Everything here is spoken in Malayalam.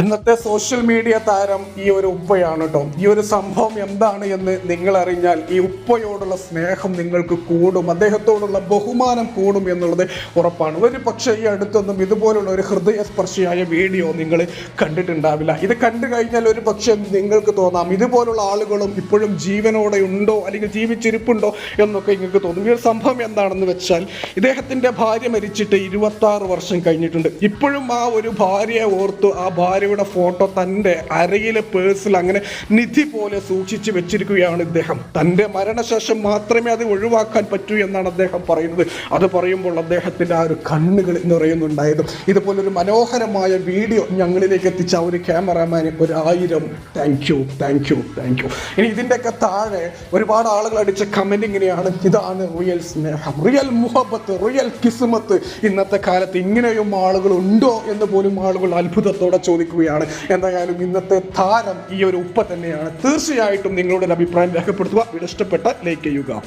ഇന്നത്തെ സോഷ്യൽ മീഡിയ താരം ഈ ഒരു ഉപ്പയാണ് കേട്ടോ ഈ ഒരു സംഭവം എന്താണ് എന്ന് നിങ്ങൾ അറിഞ്ഞാൽ ഈ ഉപ്പയോടുള്ള സ്നേഹം നിങ്ങൾക്ക് കൂടും. അദ്ദേഹത്തോടുള്ള ബഹുമാനം കൂടും എന്നുള്ളത് ഉറപ്പാണ്. ഒരു പക്ഷേ ഈ അടുത്തൊന്നും ഇതുപോലുള്ള ഒരു ഹൃദയസ്പർശിയായ വീഡിയോ നിങ്ങൾ കണ്ടിട്ടുണ്ടാവില്ല. ഇത് കണ്ടു കഴിഞ്ഞാൽ ഒരു പക്ഷേ നിങ്ങൾക്ക് തോന്നാം. ഇതുപോലുള്ള ആളുകളും ഇപ്പോഴും ജീവനോടെ ഉണ്ടോ? അല്ലെങ്കിൽ ജീവിച്ചിരിപ്പുണ്ടോ? എന്നൊക്കെ നിങ്ങൾക്ക് തോന്നും. ഈ ഒരു സംഭവം എന്താണെന്ന് വെച്ചാൽ ഇദ്ദേഹത്തിന്റെ ഭാര്യ മരിച്ചിട്ട് ഇരുപത്താറ് വർഷം കഴിഞ്ഞിട്ടുണ്ട്. ഇപ്പോഴും ആ ഒരു ഭാര്യയെ ഓർത്തു ആ ഭാര്യയുടെ ഫോട്ടോ തന്റെ അരയിലെ പേഴ്സിൽ അങ്ങനെ നിധി പോലെ സൂക്ഷിച്ചു വെച്ചിരിക്കുകയാണ് ഇദ്ദേഹം. തന്റെ മരണശേഷം മാത്രമേ അത് ഒഴിവാക്കാൻ പറ്റൂ എന്നാണ് അദ്ദേഹം പറയുന്നത്. അത് പറയുമ്പോൾ അദ്ദേഹത്തിന്റെ ആ ഒരു കണ്ണുകൾ നിറയുന്നുണ്ടായത് ഇതുപോലൊരു മനോഹരമായ വീഡിയോ ഞങ്ങളിലേക്ക് എത്തിച്ച ഒരു ക്യാമറാമാന് ഒരായിരം thank you thank you thank you ഇനി ഇതിന്റെയൊക്കെ താഴെ ഒരുപാട് ആളുകൾ അടിച്ച കമന്റ് ഇങ്ങനെയാണ്. ഇതാണ് റിയൽ സ്നേഹം റിയൽ മുഹബത്ത് റിയൽ കിസ്മത്ത്. ഇന്നത്തെ കാലത്ത് ഇങ്ങനെയും ആളുകൾ ഉണ്ടോ എന്ന് പോലും ആളുകൾ അത്ഭുതത്തോടെ ചോദിക്കുകയാണ് എന്തായാലും ഇന്നത്തെ താരം ഈ ഒരു ഉപ്പ തന്നെയാണ്. തീർച്ചയായിട്ടും നിങ്ങളുടെ ഒരു അഭിപ്രായം രേഖപ്പെടുത്തുക. വീഡിയോ ഇഷ്ടപ്പെട്ട ലൈക്ക് ചെയ്യുക.